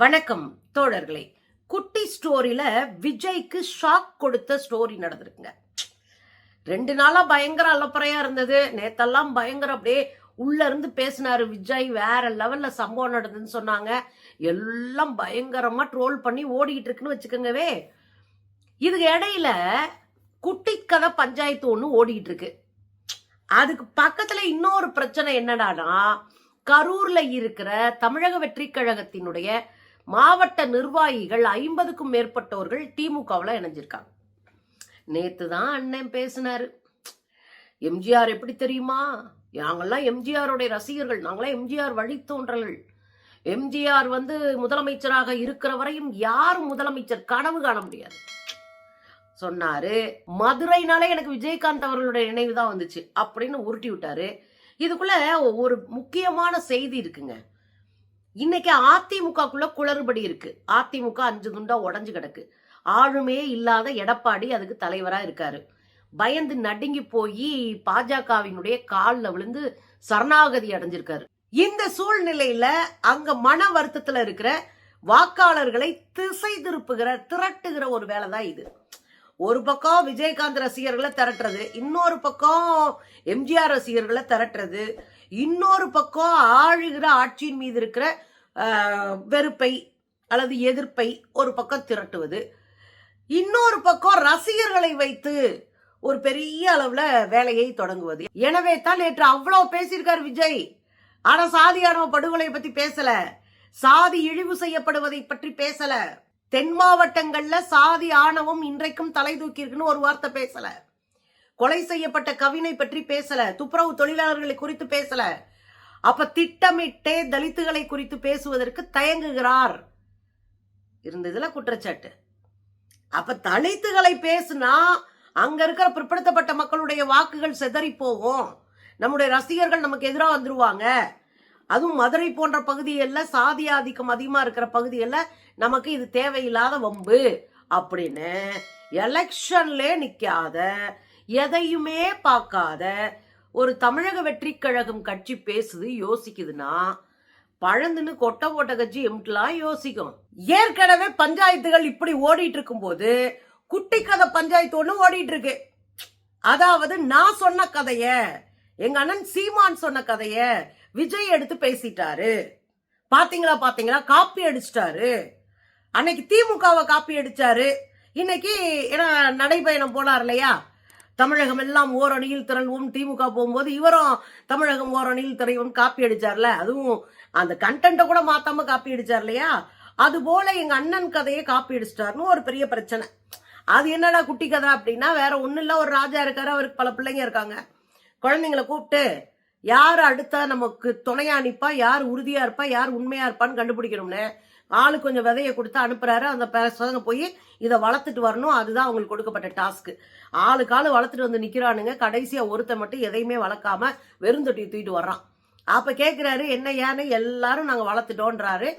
வணக்கம் தோழர்களே. குட்டி ஸ்டோரியில விஜய்க்கு ஷாக் கொடுத்த ஸ்டோரி நடந்திருக்குங்க. ரெண்டு நாளா பயங்கர அலப்பறையா இருந்தது. நேத்தெல்லாம் பயங்கர அப்படியே உள்ள இருந்து பேசினாரு விஜய். வேற லெவல்ல சம்பவம் நடந்ததுன்னு சொன்னாங்க. எல்லாம் பயங்கரமா ட்ரோல் பண்ணி ஓடிக்கிட்டு இருக்குன்னு வச்சுக்கோங்கவே. இதுக்கு இடையில குட்டி கதை பஞ்சாயத்து ஒன்று ஓடிக்கிட்டு இருக்கு. அதுக்கு பக்கத்துல இன்னொரு பிரச்சனை என்னடானா கரூர்ல இருக்கிற தமிழக வெற்றி கழகத்தினுடைய மாவட்ட நிர்வாகிகள் ஐம்பதுக்கும் மேற்பட்டவர்கள் திமுகவில் இணைஞ்சிருக்காங்க. நேத்து தான் அண்ணன் பேசினாரு. எம்ஜிஆர் எப்படி தெரியுமா? நாங்கள்லாம் எம்ஜிஆருடைய ரசிகர்கள் நாங்களாம் எம்ஜிஆர் வழித்தோன்றல்கள். எம்ஜிஆர் வந்து முதலமைச்சராக இருக்கிற வரையும் யாரும் முதலமைச்சர் கனவு காண முடியாது. சொன்னாரு மதுரைனாலே எனக்கு விஜயகாந்த் அவர்களுடைய நினைவு தான் வந்துச்சு அப்படின்னு உருட்டி விட்டாரு. இதுக்குள்ள ஒரு முக்கியமான செய்தி இருக்குங்க. இன்னைக்கு அதிமுகக்குள்ள குளறுபடி இருக்கு. அதிமுக அஞ்சு துண்டா உடஞ்சு கிடக்கு. ஆளுமே இல்லாத எடப்பாடி அதுக்கு தலைவரா இருக்காரு. பயந்து நடுங்கி போய் பாஜகவினுடைய காலில் விழுந்து சரணாகதி அடைஞ்சிருக்காரு. இந்த சூழ்நிலையில அங்க மன வருத்தத்துல இருக்கிற வாக்காளர்களை திசை திருப்புகிற திரட்டுகிற ஒரு வேலை தான் இது. ஒரு பக்கம் விஜயகாந்த் ரசிகர்களை திரட்டுறது இன்னொரு பக்கம் எம்ஜிஆர் ரசிகர்களை திரட்டுறது இன்னொரு பக்கம் ஆழுகிற ஆட்சியின் மீது இருக்கிற வெறுப்பை அல்லது எதிர்ப்பை ஒரு பக்கம் திரட்டுவது. இன்னொரு பக்கம் ரசிகர்களை வைத்து ஒரு பெரிய அளவில் வேலையை தொடங்குவது. எனவே தான் நேற்று அவ்வளோ பேசியிருக்கார் விஜய். ஆனால் சாதி படுகொலையை பற்றி பேசலை. சாதி இழிவு செய்யப்படுவதை பற்றி பேசலை. தென் மாவட்டங்களில் சாதி ஆணவம் இன்றைக்கும் தலை தூக்கி இருக்குன்னு ஒரு வார்த்தை பேசலை. கொலை செய்யப்பட்ட கவினை பற்றி பேசல துப்புரவு தொழிலாளர்களை குறித்து பேசல. அப்ப திட்டமிட்டே தலித்துகளை குறித்து பேசுவதற்கு தயங்குகிறார். இருந்ததுல குற்றச்சாட்டு. அப்ப தலித்துகளை பேசுனா அங்க இருக்கிற பிற்படுத்தப்பட்ட மக்களுடைய வாக்குகள் செதறி போகும். நம்முடைய ரசிகர்கள் நமக்கு எதிராக வந்துருவாங்க. அதுவும் மதுரை போன்ற பகுதிகளில் சாதி ஆதிக்கம் அதிகமாக இருக்கிற பகுதிகளில் நமக்கு இது தேவையில்லாத வம்பு அப்படின்னு எலெக்ஷன்லே நிற்காத எதையுமே பார்க்காத ஒரு தமிழக வெற்றி கழகம் கட்சி பேசுது யோசிக்குதுன்னா பழந்துன்னு கொட்டை போட்ட கட்சி எம்ட்லாம் யோசிக்கும். ஏற்கனவே பஞ்சாயத்துகள் இப்படி ஓடிட்டு இருக்கும்போது குட்டி கதை பஞ்சாயத்து ஒன்று ஓடிட்டு இருக்கு. அதாவது நான் சொன்ன கதைய எங்க அண்ணன் சீமான் சொன்ன கதைய விஜய் எடுத்து பேசிட்டாரு. பாத்தீங்களா பாத்தீங்களா? காப்பி அடிச்சிட்டாரு. அன்னைக்கு திமுகவை காப்பி அடிச்சாரு. இன்னைக்கு ஏன்னா நடைபயணம் போனார் இல்லையா? தமிழகம் எல்லாம் ஓரணியில் திரள்வோம். திமுக போகும்போது இவரும் தமிழகம் ஓரணியில் திரையும் காப்பி அடிச்சார்ல. அதுவும் அந்த கண்டென்ட்டை கூட மாத்தாம காப்பி அடிச்சார் இல்லையா? அது போல எங்க அண்ணன் கதையை காப்பி அடிச்சிட்டாருன்னு ஒரு பெரிய பிரச்சனை. அது என்னடா குட்டி கதை அப்படின்னா வேற ஒன்றும் இல்ல. ஒரு ராஜா இருக்காரு அவருக்கு பல பிள்ளைங்க இருக்காங்க. குழந்தைங்களை கூப்பிட்டு யார் அடுத்தா நமக்கு துணையா நிப்பா? யார் உறுதியா இருப்பா? யார் உண்மையா இருப்பான்னு கண்டுபிடிக்கணும்னு. ஆளு கொஞ்சம் விதைய கொடுத்து அனுப்புறாரு அந்த பசங்க போய் இதை வளர்த்துட்டு வரணும். அதுதான் அவங்களுக்கு கொடுக்கப்பட்ட டாஸ்க் ஆளுக்கு வளர்த்துட்டு வந்து நிக்கிறானுங்க. கடைசியா ஒருத்தன் மட்டும் எதையுமே வளர்க்காம வெறுந்தொட்டி தூக்கிட்டு வர்றான். அப்ப கேக்குறாரு என்ன ஏன்னு எல்லாரும் நாங்க வளர்த்துட்டோன்றாரு.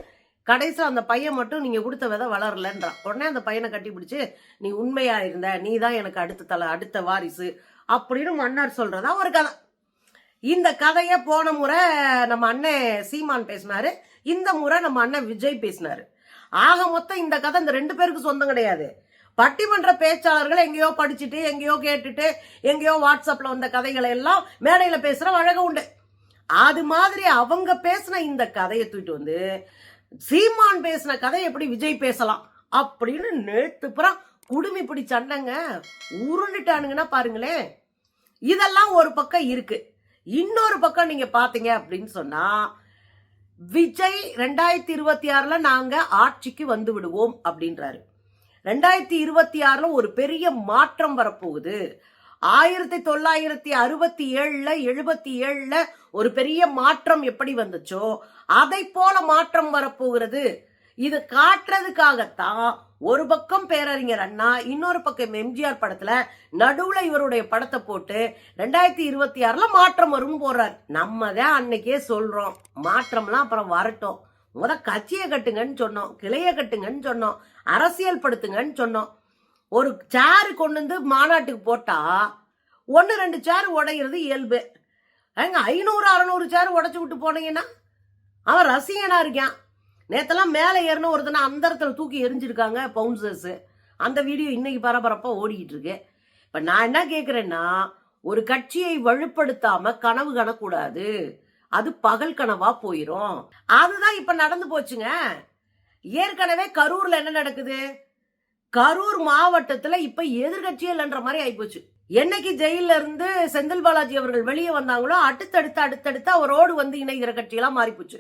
கடைசியில் அந்த பையன் மட்டும் நீங்க கொடுத்த விதை வளரலன்றான். உடனே அந்த பையனை கட்டி பிடிச்சு நீ உண்மையா இருந்த? நீ தான் எனக்கு அடுத்த தலை அடுத்த வாரிசு. அப்படின்னு மன்னர் சொல்றதா ஒரு கதை இந்த கதையை போன முறை நம்ம அண்ணன் சீமான் பேசினாரு. இந்த முறை நம்ம அண்ணன் விஜய் பேசினாரு. ஆக மொத்தம் இந்த கதை இந்த ரெண்டு பேருக்கு சொந்தம் கிடையாது. பட்டிமன்ற பேச்சாளர்கள் எங்கேயோ படிச்சுட்டு எங்கேயோ கேட்டுட்டு எங்கேயோ வாட்ஸ்அப்ல வந்த கதைகளை எல்லாம் மேடையில பேசுற வழக்கம் உண்டு. அது மாதிரி அவங்க பேசின இந்த கதையை தூக்கிட்டு வந்து சீமான் பேசின கதை எப்படி விஜய் பேசலாம் அப்படின்னு நேத்து புறம் குடுமி பிடி சண்டைங்க உருண்டுட்டானுங்கன்னா பாருங்களேன். இதெல்லாம் ஒரு பக்கம் இருக்கு. இன்னொரு பக்கம் நீங்க பாத்தீங்க அப்படின்னு சொன்னா விஜய் ரெண்டாயிரத்தி இருபத்தி ஆறுல நாங்க ஆட்சிக்கு வந்து விடுவோம் அப்படின்றாரு. ரெண்டாயிரத்தி இருபத்தி ஆறுல ஒரு பெரிய மாற்றம் வரப்போகுது. ஆயிரத்தி தொள்ளாயிரத்தி அறுபத்தி ஏழுல எழுபத்தி ஏழுல ஒரு பெரிய மாற்றம் எப்படி வந்துச்சோ அதை போல மாற்றம் வரப்போகிறது. இது காட்டுறதுக்காகத்தான் ஒரு பக்கம் பேரறிஞர் அண்ணா இன்னொரு பக்கம் எம்ஜிஆர் படத்துல நடுவுல இவருடைய படத்தை போட்டு ரெண்டாயிரத்தி இருபத்தி ஆறுல மாற்றம் வரும் போறார் நம்ம தான் அன்னைக்கே சொல்றோம். மாற்றம்லாம் அப்புறம் வரட்டும். முத கட்சியை கட்டுங்கன்னு சொன்னோம். கிளைய கட்டுங்கன்னு சொன்னோம். அரசியல் படுத்துங்கன்னு சொன்னோம். ஒரு சேரு கொண்டு வந்து மாநாட்டுக்கு போட்டா ஒன்று ரெண்டு சேர் உடைகிறது இயல்பு. ஏங்க ஐநூறு அறநூறு சேர் உடச்சி விட்டு போனீங்கன்னா அவன் ரசிகனா இருக்கான். நேத்தெல்லாம் மேலே ஏறின ஒருத்தனை அந்த இடத்துல தூக்கி எரிஞ்சிருக்காங்க பவுன்சர்ஸ். அந்த வீடியோ இன்னைக்கு பரபரப்பாக ஓடிக்கிட்டு இருக்கு. இப்போ நான் என்ன கேட்குறேன்னா ஒரு கட்சியை வலுப்படுத்தாம கனவு காணக்கூடாது. அது பகல் கனவா போயிரும். அதுதான் இப்ப நடந்து போச்சுங்க. ஏற்கனவே கரூர்ல என்ன நடக்குது? கரூர் மாவட்டத்துல இப்ப எதிர்கட்சியே இல்லைன்ற மாதிரி ஆயிப்போச்சு. என்னைக்கு ஜெயில இருந்து செந்தில் பாலாஜி அவர்கள் வெளியே வந்தாங்களோ அடுத்தடுத்து அடுத்தடுத்து அவரோடு வந்து இணைகிற கட்சியெல்லாம் மாறி போச்சு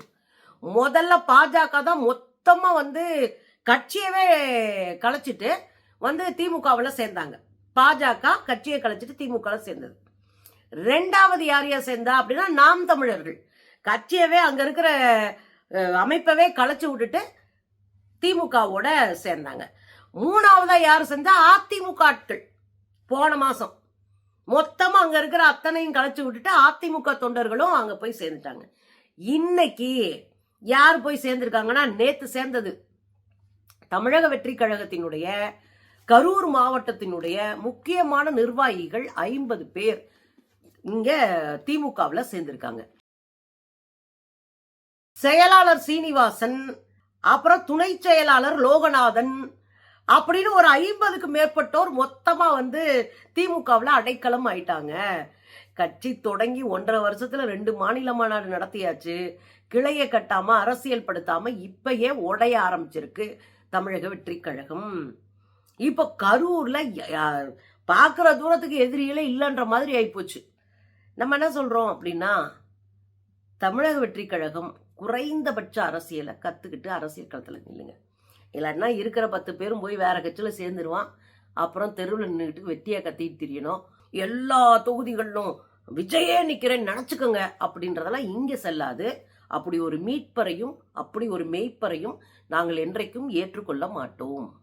முதல்ல பாஜக தான் மொத்தமாக வந்து கட்சியவே கலைச்சிட்டு வந்து திமுகவில் சேர்ந்தாங்க. பாஜக கட்சியை கலைச்சிட்டு திமுக சேர்ந்தது. ரெண்டாவது யார் யார் சேர்ந்தா அப்படின்னா நாம் தமிழர்கள். கட்சியவே அங்கே இருக்கிற அமைப்பவே கலைச்சி விட்டுட்டு திமுகவோட சேர்ந்தாங்க. மூணாவதா யார் சேர்ந்தா அதிமுக ஆட்கள். போன மாதம் மொத்தமாக அங்கே இருக்கிற அத்தனையும் கலைச்சி விட்டுட்டு அதிமுக தொண்டர்களும் அங்கே போய் சேர்ந்துட்டாங்க. இன்னைக்கு யார் போய் சேர்ந்திருக்காங்கன்னா நேத்து சேர்ந்தது. தமிழக வெற்றி கழகத்தினுடைய கரூர் மாவட்டத்தினுடைய முக்கியமான நிர்வாகிகள் ஐம்பது பேர் இங்க திமுகவில் சேர்ந்திருக்காங்க. செயலாளர் சீனிவாசன் அப்புறம் துணை செயலாளர் லோகநாதன் அப்படின்னு ஒரு ஐம்பதுக்கு மேற்பட்டோர் மொத்தமா வந்து திமுகவில் அடைக்கலம் ஆயிட்டாங்க. கட்சி தொடங்கி ஒன்றரை வருஷத்துல ரெண்டு மாநில மாநாடு நடத்தியாச்சு. கிளையை கட்டாம அரசியல் படுத்தாம இப்பயே உடைய ஆரம்பிச்சிருக்கு தமிழக வெற்றி கழகம். இப்போ கரூர்ல பாக்குற பார்க்குற தூரத்துக்கு எதிரிகளே இல்லைன்ற மாதிரி ஆயிப்போச்சு. நம்ம என்ன சொல்றோம் அப்படின்னா தமிழக வெற்றி கழகம் குறைந்தபட்ச அரசியலை கத்துக்கிட்டு அரசியல் களத்தில் நில்லுங்க. இல்லைன்னா இருக்கிற பத்து பேரும் போய் வேற கட்சியில் சேர்ந்துருவான். அப்புறம் தெருவில் நின்றுட்டு வெட்டியா கத்திட்டு திரியணும். எல்லா தொகுதிகளிலும் விஜயே நிற்கிறேன் நினச்சிக்கோங்க. அப்படின்றதெல்லாம் இங்கே செல்லாது. அப்படி ஒரு மீட்பரையும் அப்படி ஒரு மெய்ப்பரையும் நாங்கள் என்றைக்கும் ஏற்றுக்கொள்ள மாட்டோம்.